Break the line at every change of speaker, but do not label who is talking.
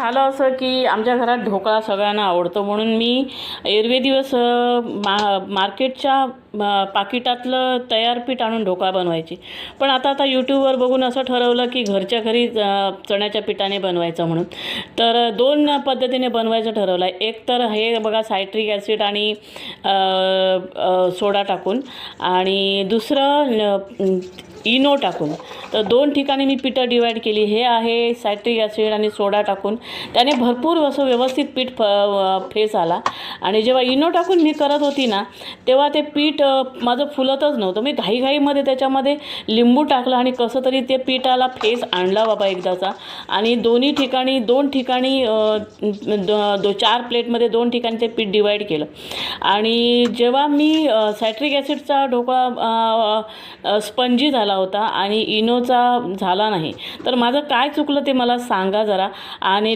झालं असं की आमच्या घरात ढोकळा सगळ्यांना आवडतो म्हणून मी एरवे दिवस मा मार्केटच्या पाकिटातलं तयार पीठ आणून ढोकळा बनवायची. पण आता आता यूट्यूबवर बघून असं ठरवलं की घरच्या घरी चण्याच्या पिठाने बनवायचं म्हणून. तर दोन पद्धतीने बनवायचं ठरवलं आहे एक तर हे बघा सायट्रिक ॲसिड आणि सोडा टाकून. आणि दुसरं इनो टाकून. तर दोन ठिकाणी मी पिठं डिवाईड केली. हे आहे सायट्रिक ॲसिड आणि सोडा टाकून. त्याने भरपूर असं व्यवस्थित पीठ फ फेस आला. आणि जेव्हा इनो टाकून मी करत होती ना तेव्हा ते पीठ माझं फुलतच नव्हतं. मी घाईघाईमध्ये त्याच्यामध्ये लिंबू टाकलं आणि कसं तरी ते पिठाला फेस आणला बाबा एकदाचा. आणि दोन्ही ठिकाणी दोन ठिकाणी दो चार प्लेटमध्ये दोन ठिकाणी ते पीठ डिवाईड केलं. आणि जेव्हा मी सायट्रिक ॲसिडचा ढोकळा स्पंजी झाला होता आणि इनोचा झाला नाही. तर माझं काय चुकलं ते मला सांगा जरा. आणि